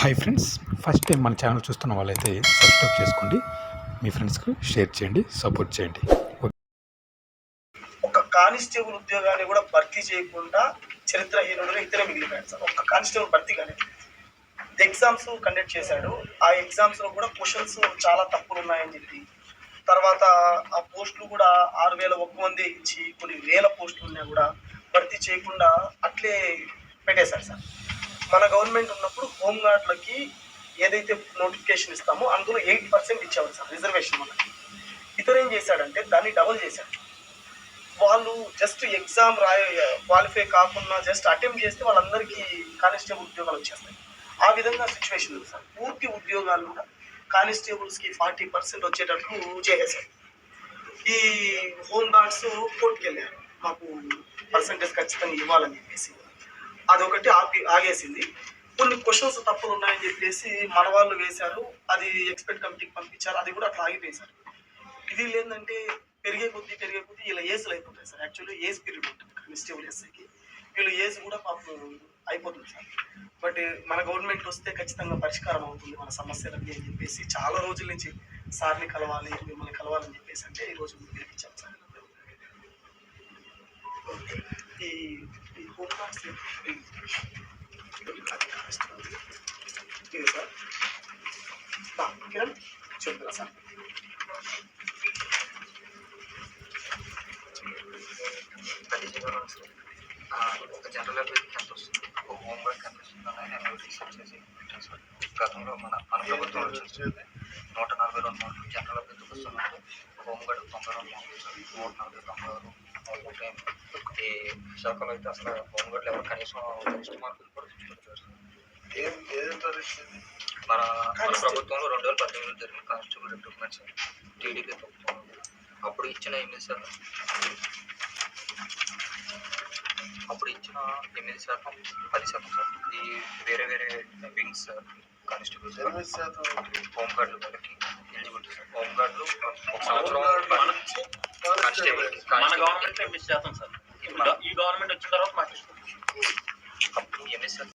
Hi friends first time మన channel చూస్తున్న వాళ్ళైతే సబ్స్క్రైబ్ చేసుకోండి. మీ ఫ్రెండ్స్కి షేర్ చేయండి సపోర్ట్ చేయండి. ఒక కానిస్టేబుల్ ఉద్యోగాన్ని కూడా భర్తీ చేయకుండా చరిత్రహీనుడు ఇతరే మిగిలిపోయాడు సార్. ఒక కానిస్టేబుల్ భర్తీ కానీ ఎగ్జామ్స్ కండక్ట్ చేశాడు. ఆ ఎగ్జామ్స్లో కూడా క్వశ్చన్స్ చాలా తప్పులు ఉన్నాయని చెప్పి తర్వాత ఆ పోస్టులు కూడా ఆరు వేల ఒక్క మంది ఇచ్చి కొన్ని వేల పోస్టులు ఉన్నా కూడా భర్తీ చేయకుండా అట్లే పెట్టేశారు సార్. మన గవర్నమెంట్ ఉన్నప్పుడు హోంగార్డ్లకి ఏదైతే నోటిఫికేషన్ ఇస్తామో అందులో ఎయిట్ పర్సెంట్ ఇచ్చేవారు సార్ రిజర్వేషన్ మనకి ఇతరు ఏం చేశాడంటే దాన్ని డబుల్ చేశాడు. వాళ్ళు జస్ట్ ఎగ్జామ్ రాయ క్వాలిఫై కాకుండా జస్ట్ అటెంప్ట్ చేస్తే వాళ్ళందరికీ కానిస్టేబుల్ ఉద్యోగాలు వచ్చేస్తాయి. ఆ విధంగా సిచ్యువేషన్ ఉంది సార్. పూర్తి ఉద్యోగాలు కూడా కానిస్టేబుల్స్కి ఫార్టీ పర్సెంట్ వచ్చేటట్లు చేసేసారు. ఈ హోమ్ గార్డ్స్ కోర్టుకి వెళ్ళారు మాకు పర్సంటేజ్ ఖచ్చితంగా ఇవ్వాలని చెప్పేసి. అదొకటి ఆపి ఆగేసింది. కొన్ని క్వశ్చన్స్ తప్పులు ఉన్నాయని చెప్పేసి మన వాళ్ళు వేశారు. అది ఎక్స్పర్ట్ కమిటీకి పంపించారు. అది కూడా అట్లా ఆగిపోయింది ఇది ఏంటంటే పెరిగే కొద్దీ పెరిగే కొద్దీ ఇలా ఏజ్లు అయిపోతాయి సార్. యాక్చువల్లీ ఏజ్ పీరియడ్ ఉంటుంది కానిస్టేబుల్ ఎస్ఐకి వీళ్ళు ఏజ్ కూడా పాపం అయిపోతుంది సార్. బట్ మన గవర్నమెంట్ వస్తే ఖచ్చితంగా పరిష్కారం అవుతుంది. మన సమస్యలకి అని చెప్పేసి చాలా రోజుల నుంచి సార్ని కలవాలి మిమ్మల్ని కలవాలని చెప్పేసి అంటే ఈ రోజు పిలిపించాం సార్. ఈ ఈ హోమ్ గార్డ్స్ ఇది సార్ ఆ, కిరణ్ చెప్తున్నా సార్ పదిహేను రోజులు ఆ, ఒక జనరల్ అభివృద్ధికి ఎంత వస్తుంది ఒక హోమ్ వర్క్ ఎంత వస్తుందని నేను రీసెర్చ్ చేసి పెట్టాను సార్ గతంలో మన మన ప్రభుత్వం చూస్తుంది నూట నలభై రెండు మార్కులు జనరల్ అభివృద్ధికి వస్తున్నట్టు హోమ్ గార్డ్ తొంభై రెండు సార్ నూట నలభై తొంభై ఆరు ఈ శాఖలో అయితే అసలు హోమ్ గార్డ్లు ఎవరు కనీసం ఫస్ట్ మార్కులు కూడా చదివించింది మన మన ప్రభుత్వంలో రెండు వేల పద్దెనిమిదిలో జరిగిన కానిస్టేబుల్ రిక్రూట్మెంట్ సార్ టీడీపీ ప్రభుత్వం. అప్పుడు ఇచ్చిన ఎనిమిది సార్. అప్పుడు ఇచ్చిన ఎనిమిది శాతం పది శాతం సార్. ఈ వేరే వేరే వింగ్స్ సార్ కానిస్టేబుల్ సార్ ఎనిమిది శాతం హోమ్ గార్డులు వాళ్ళకి ఎలిజిబిలిటీ సార్. హోమ్ గార్డులు ఒక సంవత్సరం కానిస్టేబుల్ మన గవర్నమెంట్ ఎనిమిది శాతం సార్. ఇప్పుడు ఈ గవర్నమెంట్ వచ్చిన తర్వాత మాకు ఇష్టం. అప్పుడు ఎనిమిది శాతం